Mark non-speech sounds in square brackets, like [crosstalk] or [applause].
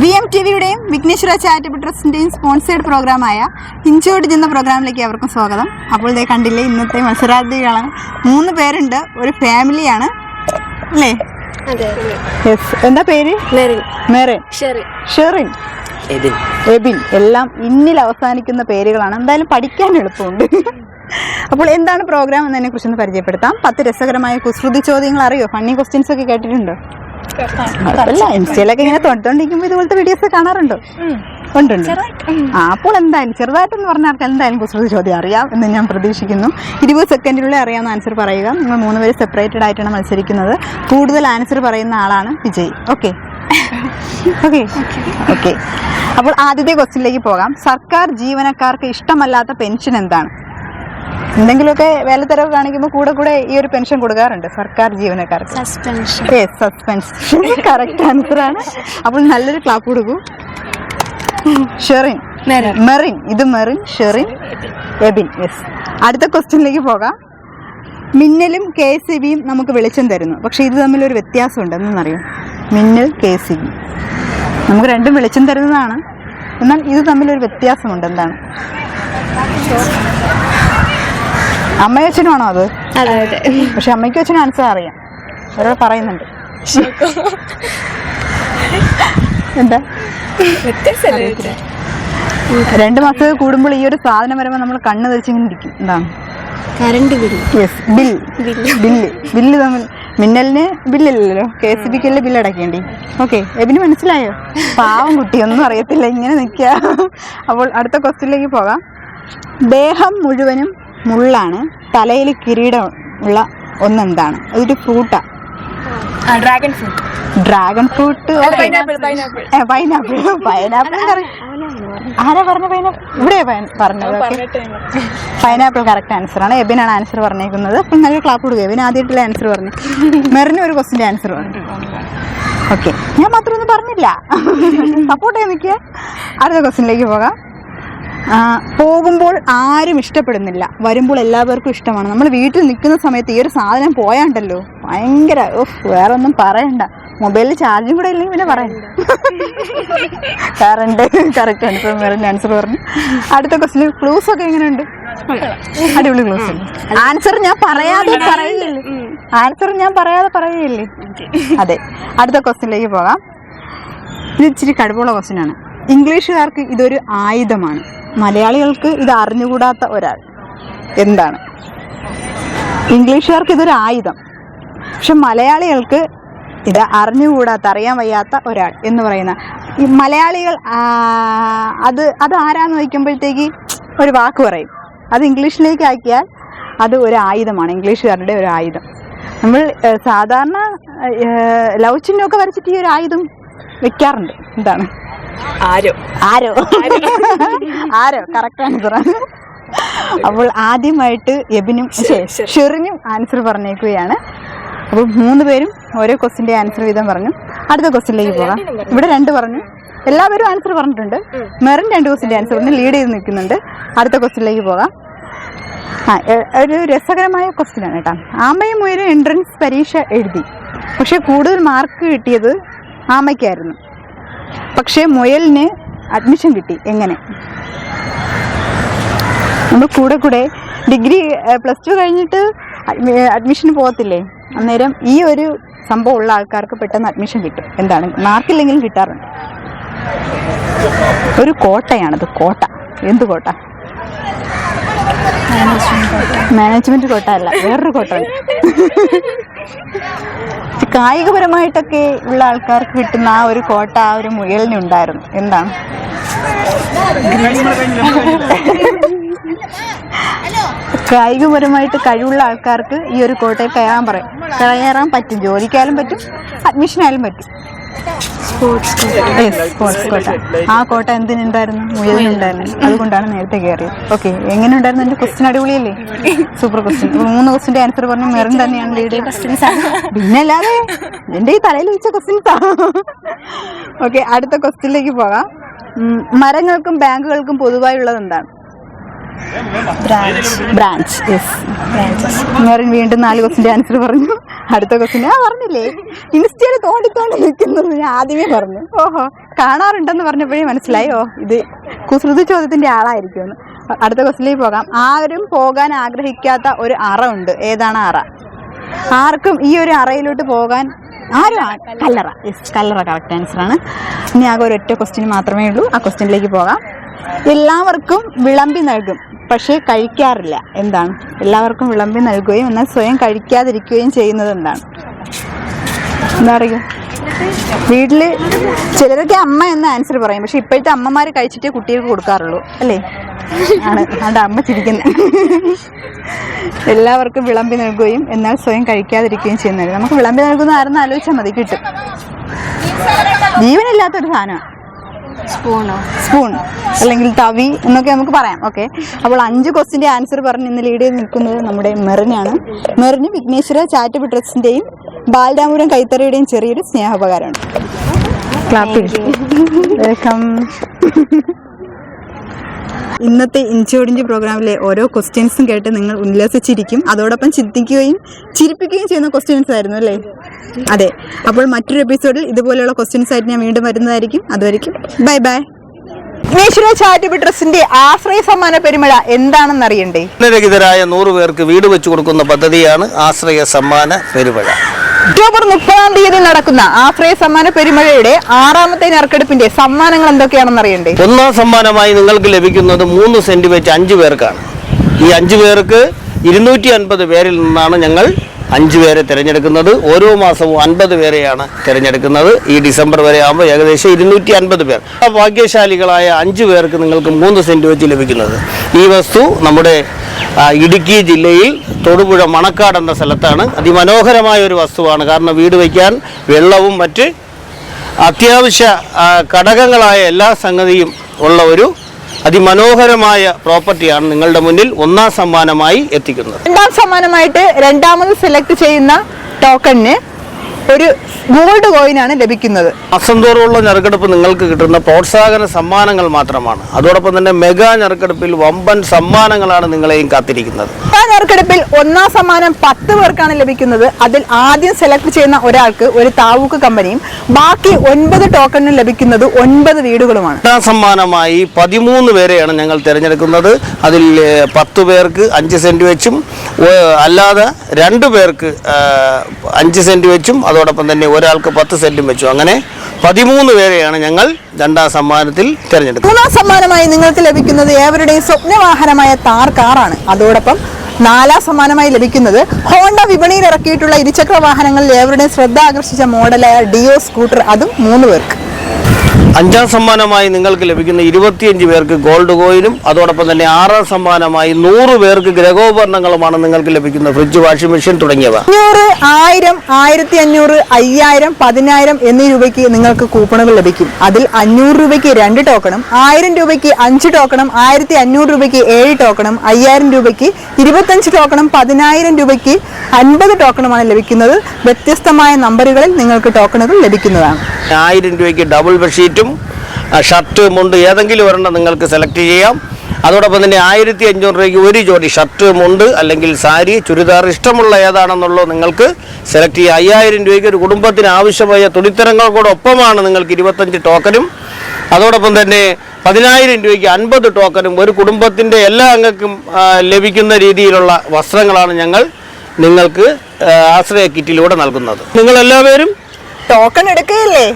V M T വിയുടെയും Vighneshwara charitable ട്രസ്റ്റിന്റെയും sponsored പ്രോഗ്രാമായ ഇഞ്ചോട് ചെന്ന പ്രോഗ്രാമിലേക്ക് അവർക്കും സ്വാഗതം. അപ്പോൾ ഇതേ കണ്ടില്ലേ ഇന്നത്തെ മത്സരാർത്ഥികളാണ്. മൂന്ന് പേരുണ്ട് ഒരു ഫാമിലിയാണ് അല്ലേ? അതെ. യെസ് എന്താ പേര്? ഷെറിൻ. എബിൻ. എല്ലാം ഇന്നിൽ അവസാനിക്കുന്ന പേരുകളാണ്. എന്തായാലും പഠിക്കാൻ എളുപ്പമുണ്ട്. അപ്പോൾ എന്താണ് പ്രോഗ്രാം എന്നതിനെ കുറിച്ചൊന്ന് പരിചയപ്പെടുത്താം. പത്ത് രസകരമായ കുസൃതി ചോദ്യങ്ങൾ അറിയോ? ഫണ്ണി ക്വസ്റ്റ്യൻസ് ഒക്കെ കേട്ടിട്ടുണ്ടോ? അല്ല ഇൻസ്റ്റയിലൊക്കെ ഇങ്ങനെ തൊണ്ടോണ്ടിരിക്കുമ്പോ ഇതുപോലത്തെ വീഡിയോസ് കാണാറുണ്ടോ. ആ അപ്പോൾ എന്തായാലും ചെറുതായിട്ടെന്ന് പറഞ്ഞ ആൾക്ക് എന്തായാലും കുസൃതി ചോദ്യം അറിയാം എന്ന് ഞാൻ പ്രതീക്ഷിക്കുന്നു. ഇരുപത് സെക്കൻഡിനുള്ളിൽ അറിയാവുന്ന ആൻസർ പറയുക. നിങ്ങൾ മൂന്ന് പേര് സെപ്പറേറ്റഡ് ആയിട്ടാണ് മത്സരിക്കുന്നത്. കൂടുതൽ ആൻസർ പറയുന്ന ആളാണ് വിജയ്. ഓക്കെ ഓക്കെ ഓക്കെ അപ്പോൾ ആദ്യത്തെ ക്വസ്റ്റ്യനിലേക്ക് പോകാം. സർക്കാർ ജീവനക്കാർക്ക് ഇഷ്ടമല്ലാത്ത പെൻഷൻ എന്താണ്? എന്തെങ്കിലുമൊക്കെ വേലത്തരവ് കാണിക്കുമ്പോൾ കൂടെ കൂടെ ഈ ഒരു പെൻഷൻ കൊടുക്കാറുണ്ട്. സർക്കാർ ജീവനക്കാർക്ക്. സസ്പെൻഷൻ സസ്പെൻഷൻ കറക്റ്റ് ആൻസർ ആണ്. അപ്പോൾ നല്ലൊരു ക്ലാപ്പ് കൊടുക്കൂ. ഷെറിൻ മെറിൻ. മെറിൻ ഇത് മെറിൻ ഷെറിൻ എബിൻ യെസ് അടുത്ത ക്വസ്റ്റ്യനിലേക്ക് പോകാം. മിന്നലും കെ സി ബിയും നമുക്ക് വെളിച്ചം തരുന്നു. പക്ഷെ ഇത് തമ്മിലൊരു വ്യത്യാസമുണ്ട്. എന്നറിയാം മിന്നൽ കെ സി ബി. നമുക്ക് രണ്ടും വെളിച്ചം തരുന്നതാണ്. എന്നാൽ ഇത് തമ്മിലൊരു വ്യത്യാസമുണ്ട്. എന്താണ്? അമ്മയും അത്? അതെ അതെ. പക്ഷെ അമ്മയ്ക്കും അച്ഛനും ആൻസർ അറിയാം. ഒരാൾ പറയുന്നുണ്ട്. എന്താ? രണ്ട് മാസം കൂടുമ്പോൾ ഈ ഒരു സാധനം വരുമ്പോൾ നമ്മൾ കണ്ണ് തെളിച്ചിങ്ങനെ ഇരിക്കും. എന്താണ് current bill. Yes bill bill. Bill തമ്മിൽ മിന്നലിന് ബില്ലില്ലല്ലോ കെ എസ് ബിക്ക് അല്ലേ ബില്ല് അടയ്ക്കേണ്ടി? ഓക്കെ എബിന് മനസ്സിലായോ? പാവം കുട്ടി ഒന്നും അറിയത്തില്ല. ഇങ്ങനെ നിൽക്കുക അപ്പോൾ അടുത്ത ക്വസ്റ്റ്യനിലേക്ക് പോകാം. ദേഹം മുഴുവനും മുള്ളാണ്. തലയിൽ കിരീടം ഉള്ള ഒന്നെന്താണ്? അതൊരു ഫ്രൂട്ടാ. Dragon fruit dragon fruit pineapple pineapple ആരാ പറഞ്ഞ പൈനാപ്പിൾ ഇവിടെ പറഞ്ഞത് പൈനാപ്പിൾ കറക്റ്റ് ആൻസർ ആണ്. എബിനാണ് ആൻസർ പറഞ്ഞേക്കുന്നത്. അപ്പം നല്ലൊരു ക്ലാപ്പ് കൊടുക്കുക എബിൻ ആദ്യമായിട്ടുള്ള ആൻസർ പറഞ്ഞു. മെറിന് ഒരു ക്വസ്റ്റിന്റെ ആൻസർ പറഞ്ഞു ഓക്കെ ഞാൻ മാത്രമൊന്നും പറഞ്ഞില്ല. സപ്പോർട്ട് ചെയ്യാൻ നിൽക്കുക അടുത്ത ക്വസ്റ്റിനിലേക്ക് പോകാം. പോകുമ്പോൾ ആരും ഇഷ്ടപ്പെടുന്നില്ല. വരുമ്പോൾ എല്ലാവർക്കും ഇഷ്ടമാണ്. നമ്മൾ വീട്ടിൽ നിൽക്കുന്ന സമയത്ത് ഈ ഒരു സാധനം പോയാണ്ടല്ലോ. ഭയങ്കര വേറെ ഒന്നും പറയണ്ട. മൊബൈലിൽ ചാർജും കൂടെ ഇല്ലെങ്കിൽ പിന്നെ പറയണ്ട. കറണ്ട് കറക്റ്റ് ആൻസർ മെറിന്റെ ആൻസർ പറഞ്ഞു. അടുത്ത ക്വസ്റ്റിന് ക്ലൂസ് ഒക്കെ എങ്ങനെയുണ്ട്? അടിപൊളി ക്ലൂസ് ആൻസർ ഞാൻ പറയാതെ പറയില്ലേ? ആൻസർ ഞാൻ പറയാതെ പറയുകയില്ലേ അതെ. അടുത്ത ക്വസ്റ്റിനിലേക്ക് പോകാം. ഇത് ഇച്ചിരി കടുപ്പുള്ള ക്വസ്റ്റിനാണ് ആണ്. ഇംഗ്ലീഷുകാർക്ക് ഇതൊരു ആയുധമാണ്. മലയാളികൾക്ക് ഇത് അറിഞ്ഞുകൂടാത്ത ഒരാൾ. എന്താണ്? ഇംഗ്ലീഷുകാർക്ക് ഇതൊരു ആയുധം. പക്ഷെ മലയാളികൾക്ക് ഇത് അറിഞ്ഞുകൂടാത്ത അറിയാൻ വയ്യാത്ത ഒരാൾ എന്ന് പറയുന്ന ഈ മലയാളികൾ അത് അത് ആരാന്ന് ചോദിക്കുമ്പോഴത്തേക്ക് ഒരു വാക്ക് പറയും. അത് ഇംഗ്ലീഷിലേക്ക് ആക്കിയാൽ അത് ഒരു ആയുധമാണ്. ഇംഗ്ലീഷുകാരുടെ ഒരു ആയുധം. നമ്മൾ സാധാരണ ലവ് ചിഹ്നമൊക്കെ വരച്ചിട്ട് ഈ ഒരു ആയുധം വെക്കാറുണ്ട്. എന്താണ്? ആരോ. ആരോ. ആരോ. കറക്റ്റ് ആൻസർ ആണ്. അപ്പോൾ ആദ്യമായിട്ട് എബിനും ഷെറിനും ആൻസർ പറഞ്ഞേക്കുകയാണ്. അപ്പോൾ മൂന്ന് പേരും ഓരോ ക്വസ്റ്റിന്റെ ആൻസർ വീതം പറഞ്ഞു. അടുത്ത ക്വസ്റ്റിനിലേക്ക് പോകാം. ഇവിടെ രണ്ട് പറഞ്ഞു. എല്ലാവരും ആൻസർ പറഞ്ഞിട്ടുണ്ട്. മെറിൻ രണ്ട് ക്വസ്റ്റിന്റെ ആൻസർ പറഞ്ഞ് ലീഡ് ചെയ്ത് നിൽക്കുന്നുണ്ട്. അടുത്ത ക്വസ്റ്റിനിലേക്ക് പോകാം. ആ ഒരു രസകരമായ ക്വസ്റ്റ്യൻ ആണ് കേട്ടോ. ആമയും മുയലും എൻട്രൻസ് പരീക്ഷ എഴുതി. പക്ഷെ കൂടുതൽ മാർക്ക് കിട്ടിയത് ആമയ്ക്കായിരുന്നു. പക്ഷേ മുയലിന് അഡ്മിഷൻ കിട്ടി. എങ്ങനെ? നമ്മൾ കൂടെ കൂടെ ഡിഗ്രി പ്ലസ് ടു കഴിഞ്ഞിട്ട് അഡ്മിഷന് പോകത്തില്ലേ? അന്നേരം ഈ ഒരു സംഭവം ഉള്ള ആൾക്കാർക്ക് പെട്ടെന്ന് അഡ്മിഷൻ കിട്ടും. എന്താണ്? മാർക്കില്ലെങ്കിലും കിട്ടാറുണ്ട്. ഒരു കോട്ടയാണത്. കോട്ട. എന്ത് കോട്ട? മാനേജ്മെന്റ് കോട്ട അല്ല. വേറൊരു കോട്ട. [laughs] കായികപരമായിട്ടൊക്കെ ഉള്ള ആൾക്കാർക്ക് കിട്ടുന്ന ആ ഒരു കോട്ട ആ ഒരു മുയലിനുണ്ടായിരുന്നു എന്താണ്? കായികപരമായിട്ട് കഴിവുള്ള ആൾക്കാർക്ക് ഈ ഒരു കോട്ടയിൽ കയറാൻ പറയും കയറാൻ പറ്റും. ജോലിക്കായാലും പറ്റും അഡ്മിഷനായാലും പറ്റും. Sports quota. ആ കോട്ട എന്തിനുണ്ടായിരുന്നു? മുയലിനുണ്ടായിരുന്നു. അതുകൊണ്ടാണ് നേരത്തെ കയറിയത്. ഓക്കെ എങ്ങനെ ഉണ്ടായിരുന്നു എന്റെ ക്വസ്റ്റ്യൻ അടിപൊളിയല്ലേ സൂപ്പർ ക്വസ്റ്റ്യൻ മൂന്ന് ക്വസ്റ്റിന്റെ ആൻസർ പറഞ്ഞു മെറിൻ തന്നെയാണ് ലീഡ് പിന്നെ അല്ലാതെ എന്റെ ഈ തലയിൽ വെച്ച ക്വസ്റ്റ്യൻസാ ഓക്കെ അടുത്ത ക്വസ്റ്റ്യനിലേക്ക് പോകാം. മരങ്ങൾക്കും ബാങ്കുകൾക്കും പൊതുവായുള്ളത് എന്താണ്? ബ്രാഞ്ച് യെസ് മെറിൻ വീണ്ടും നാല് ക്വസ്റ്റിന്റെ ആൻസർ പറഞ്ഞു. അടുത്ത ക്വസ്റ്റ്യൻ ഞാൻ പറഞ്ഞില്ലേ? ഇൻസ്റ്റയിൽ തോണ്ടി തോണ്ടി നിൽക്കുന്നത് ഞാൻ ആദ്യമേ പറഞ്ഞു. ഓഹോ. കാണാറുണ്ടെന്ന് പറഞ്ഞപ്പോഴേ മനസ്സിലായോ. ഇത് കുസൃതി ചോദ്യത്തിന്റെ ആളായിരിക്കുമെന്ന്. അടുത്ത ക്വസ്റ്റിലേക്ക് പോകാം. ആരും പോകാൻ ആഗ്രഹിക്കാത്ത ഒരു അറ ഉണ്ട്. ഏതാണ് അറ? ആർക്കും ഈ ഒരു അറയിലോട്ട് പോകാൻ ആരും കല്ലറ. യെസ് കല്ലറ കറക്റ്റ് ആൻസർ ആണ്. ഇനി ആകെ ഒരൊറ്റ ക്വസ്റ്റ്യൻ മാത്രമേ ഉള്ളൂ. ആ ക്വസ്റ്റ്യനിലേക്ക് പോകാം. എല്ലാവർക്കും വിളമ്പി നൽകും. പക്ഷേ കഴിക്കാറില്ല. എന്താണ്? എല്ലാവർക്കും വിളമ്പി നൽകുകയും എന്നാൽ സ്വയം കഴിക്കാതിരിക്കുകയും ചെയ്യുന്നത് എന്താണ്? എന്താ പറയുക? വീട്ടിൽ ചിലരൊക്കെ അമ്മ എന്ന ആൻസർ പറയും. പക്ഷെ ഇപ്പോഴത്തെ അമ്മമാർ കഴിച്ചിട്ടേ കുട്ടികൾക്ക് കൊടുക്കാറുള്ളൂ. അല്ലേ? ആണ്. അതുകൊണ്ട് അമ്മ ചിരിക്കുന്നത് എല്ലാവർക്കും വിളമ്പി നൽകുകയും എന്നാൽ സ്വയം കഴിക്കാതിരിക്കുകയും ചെയ്യുന്നത്. നമുക്ക് വിളമ്പി നൽകുന്ന ആരെന്ന് ആലോചിച്ചാൽ മതി. കിട്ടും. ജീവനില്ലാത്തൊരു സാധനമാണ്. സ്പൂണോ? സ്പൂൺ. അല്ലെങ്കിൽ തവി എന്നൊക്കെ നമുക്ക് പറയാം. ഓക്കെ അപ്പോൾ അഞ്ച് ക്വസ്റ്റിന്റെ ആൻസർ പറഞ്ഞ് ഇന്ന് ലീഡ് ചെയ്ത് നിൽക്കുന്നത് നമ്മുടെ മെറിനാണ്. മെറിന് വിഘ്നേശ്വര ചാറ്റ് ട്രസ്റ്റിന്റെയും ബാലരാമപുരം കൈത്തറിയുടെയും ചെറിയൊരു സ്നേഹോപകാരമുണ്ട്. ക്ലാപ്പ് വെൽക്കം ഇന്നത്തെ ഇഞ്ചോടിഞ്ച് പ്രോഗ്രാമിലെ ഓരോ ക്വസ്റ്റ്യൻസും കേട്ട് നിങ്ങൾ ഉല്ലസിച്ചിരിക്കും. അതോടൊപ്പം ചിന്തിക്കുകയും ചിരിപ്പിക്കുകയും ചെയ്യുന്ന ക്വസ്റ്റ്യൻസ് ആയിരുന്നു അല്ലേ? അതെ. അപ്പോൾ മറ്റൊരു എപ്പിസോഡിൽ ഇതുപോലെയുള്ള ക്വസ്റ്റ്യൻസ് ആയിട്ട് ഞാൻ വീണ്ടും വരുന്നതായിരിക്കും. അതുവരെയും ബൈ ബൈ വിഘ്നേശ്വര ചാരിറ്റബിൾ ട്രസ്റ്റിന്റെ ആശ്രയ സമ്മാന പെരുമഴ എന്താണെന്ന് അറിയണ്ടേ രഹിതരായ നൂറ് പേർക്ക് വീട് വെച്ചു കൊടുക്കുന്ന പദ്ധതിയാണ് ആശ്രയ സമ്മാന പെരുമഴ. ഒക്ടോബർ മുപ്പതാം തീയതി നടക്കുന്ന ആശ്രയ സമ്മാന പെരുമഴയുടെ ആറാമത്തെ നറുക്കെടുപ്പിന്റെ സമ്മാനങ്ങൾ എന്തൊക്കെയാണെന്ന് അറിയണ്ടേ? ഒന്നാം സമ്മാനമായി നിങ്ങൾക്ക് ലഭിക്കുന്നത് മൂന്ന് സെന്റ് വെച്ച് അഞ്ച് പേർക്കാണ്. ഈ അഞ്ചു പേർക്ക് ഇരുന്നൂറ്റി അൻപത് പേരിൽ നിന്നാണ് ഞങ്ങൾ അഞ്ചു പേരെ തിരഞ്ഞെടുക്കുന്നത്. ഓരോ മാസവും അൻപത് പേരെയാണ് തിരഞ്ഞെടുക്കുന്നത്. ഈ ഡിസംബർ വരെ ആകുമ്പോൾ ഏകദേശം ഇരുന്നൂറ്റി അൻപത് പേർ. ആ ഭാഗ്യശാലികളായ അഞ്ചു പേർക്ക് നിങ്ങൾക്ക് മൂന്ന് സെന്റ് വെച്ച് ലഭിക്കുന്നത്. ഈ വസ്തു നമ്മുടെ ഇടുക്കി ജില്ലയിൽ തൊടുപുഴ മണക്കാട് എന്ന സ്ഥലത്താണ് അതിമനോഹരമായ ഒരു വസ്തുവാണ്. കാരണം വീട് വയ്ക്കാൻ വെള്ളവും മറ്റ് അത്യാവശ്യ ഘടകങ്ങളായ എല്ലാ സംഗതിയും ഉള്ള ഒരു അതിമനോഹരമായ പ്രോപ്പർട്ടിയാണ് നിങ്ങളുടെ മുന്നിൽ ഒന്നാം സമ്മാനമായി എത്തിക്കുന്നത്. രണ്ടാം സമ്മാനമായിട്ട് രണ്ടാമത് സെലക്ട് ചെയ്യുന്ന ടോക്കണിന് ഒരു ഗോൾഡ് കോയിനാണ് ലഭിക്കുന്നത്. മാസം തോറുമുള്ള ഞെറുക്കെടുപ്പ് നിങ്ങൾക്ക് കിട്ടുന്ന പ്രോത്സാഹന സമ്മാനങ്ങൾ മാത്രമാണ്. അതോടൊപ്പം തന്നെ മെഗാ ഞെറുക്കെടുപ്പിൽ വമ്പൻ സമ്മാനങ്ങളാണ് നിങ്ങളെയും കാത്തിരിക്കുന്നത്. ആ ഞെറുക്കെടുപ്പിൽ ഒന്നാം സമ്മാനം പത്ത് പേർക്കാണ് ലഭിക്കുന്നത്. അതിൽ ആദ്യം സെലക്ട് ചെയ്യുന്ന ഒരാൾക്ക് ഒരു താവൂക്ക് കമ്പനിയും ബാക്കി ഒൻപത് ടോക്കണും ലഭിക്കുന്നത് ഒൻപത് വീടുകളുമാണ്. രണ്ടാം സമ്മാനമായി പതിമൂന്ന് പേരെയാണ് ഞങ്ങൾ തിരഞ്ഞെടുക്കുന്നത്. അതിൽ പത്ത് പേർക്ക് അഞ്ച് സെന്റ് വെച്ചും അല്ലാതെ രണ്ടു പേർക്ക് അഞ്ച് സെന്റ് വെച്ചും അതോടൊപ്പം തന്നെ ഒരാൾക്ക് പത്ത് സെന്റും വെച്ചു. അങ്ങനെ പതിമൂന്ന് പേരെയാണ് ഞങ്ങൾ രണ്ടാം സമ്മാനത്തിൽ തിരഞ്ഞെടുക്കുന്നത് മൂന്നാം സമ്മാനമായി നിങ്ങൾക്ക് ലഭിക്കുന്നത് ഏവരുടെയും സ്വപ്നവാഹനമായ താർ കാറാണ്. അതോടൊപ്പം നാലാം സമ്മാനമായി ലഭിക്കുന്നത് ഹോണ്ട വിപണിയിൽ ഇറക്കിയിട്ടുള്ള ഇരുചക്ര വാഹനങ്ങളിൽ ഏവരുടെയും ശ്രദ്ധ ആകർഷിച്ച മോഡലായ ഡിയോ സ്കൂട്ടർ അതും മൂന്ന് പേർക്ക്. അഞ്ചാം സമ്മാനമായി നിങ്ങൾക്ക് ലഭിക്കുന്ന ഇരുപത്തിയഞ്ച് പേർക്ക് ഗോൾഡ് കോയിനും അതോടൊപ്പം തന്നെ ആറാം സമ്മാനമായി നൂറ് പേർക്ക് ഗ്രഹോപകരണങ്ങളുമാണ് നിങ്ങൾക്ക് ലഭിക്കുന്ന ഫ്രിഡ്ജ് വാഷിംഗ് മെഷീൻ തുടങ്ങിയവ. അഞ്ഞൂറ് ആയിരം ആയിരത്തി അഞ്ഞൂറ് അയ്യായിരം പതിനായിരം എന്നീ രൂപയ്ക്ക് നിങ്ങൾക്ക് കൂപ്പണുകൾ ലഭിക്കും. അതിൽ അഞ്ഞൂറ് രൂപയ്ക്ക് രണ്ട് ടോക്കണും ആയിരം രൂപയ്ക്ക് അഞ്ച് ടോക്കണും ആയിരത്തി അഞ്ഞൂറ് രൂപയ്ക്ക് ഏഴ് ടോക്കണും അയ്യായിരം രൂപയ്ക്ക് ഇരുപത്തഞ്ച് ടോക്കണും പതിനായിരം രൂപയ്ക്ക് അൻപത് ടോക്കണുമാണ് ലഭിക്കുന്നത്. വ്യത്യസ്തമായ നമ്പറുകളിൽ നിങ്ങൾക്ക് ടോക്കണുകൾ ലഭിക്കുന്നതാണ്. ആയിരം രൂപയ്ക്ക് ഡബിൾ ബെഡ്ഷീറ്റും ഷർട്ട് മുണ്ട് ഏതെങ്കിലും ഒരെണ്ണം നിങ്ങൾക്ക് സെലക്ട് ചെയ്യാം. അതോടൊപ്പം തന്നെ ആയിരത്തി അഞ്ഞൂറ് രൂപയ്ക്ക് ഒരു ജോഡി ഷർട്ട് മുണ്ട് അല്ലെങ്കിൽ സാരി ചുരിദാർ ഇഷ്ടമുള്ള ഏതാണെന്നുള്ളത് നിങ്ങൾക്ക് സെലക്ട് ചെയ്യാം. അയ്യായിരം രൂപയ്ക്ക് ഒരു കുടുംബത്തിന് ആവശ്യമായ തുണിത്തരങ്ങൾക്കോടൊപ്പമാണ് നിങ്ങൾക്ക് ഇരുപത്തഞ്ച് ടോക്കനും അതോടൊപ്പം തന്നെ പതിനായിരം രൂപയ്ക്ക് അൻപത് ടോക്കനും ഒരു കുടുംബത്തിന്റെ എല്ലാ അംഗക്കും ലഭിക്കുന്ന രീതിയിലുള്ള വസ്ത്രങ്ങളാണ് ഞങ്ങൾ നിങ്ങൾക്ക് ആശ്രയ കിറ്റിലൂടെ നൽകുന്നത്. നിങ്ങളെല്ലാവരും ടോക്കൺ എടുക്കുകയല്ലേ